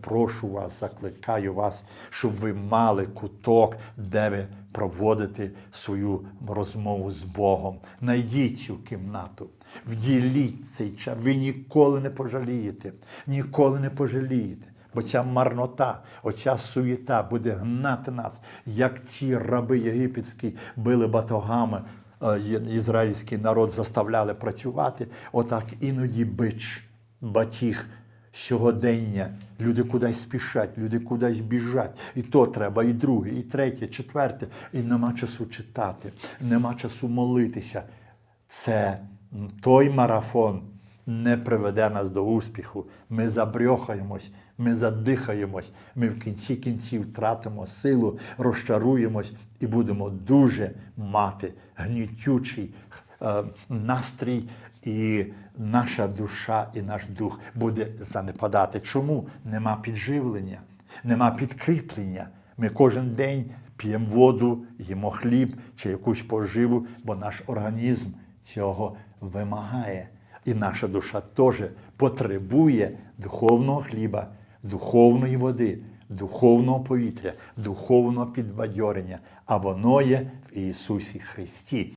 Прошу вас, закликаю вас, щоб ви мали куток, де ви проводите свою розмову з Богом. Найдіть цю кімнату, вділіть цей час. Ви ніколи не пожалієте, ніколи не пожалієте. Бо ця марнота, оця суєта буде гнати нас, як ці раби єгипетські били батогами, е, ізраїльський народ заставляли працювати. Отак іноді бич, батіг сьогодення. Люди кудись спішать, люди кудись біжать. І то треба, і друге, і третє, і четверте. І нема часу читати, нема часу молитися. Це той марафон не приведе нас до успіху. Ми забрьохаємось, ми задихаємось, ми в кінці кінців втратимо силу, розчаруємось і будемо дуже мати гнітючий настрій, і наша душа і наш дух буде занепадати. Чому? Нема підживлення, нема підкріплення. Ми кожен день п'ємо воду, їмо хліб чи якусь поживу, бо наш організм цього вимагає. І наша душа теж потребує духовного хліба, духовної води, духовного повітря, духовного підбадьорення, а воно є в Ісусі Христі.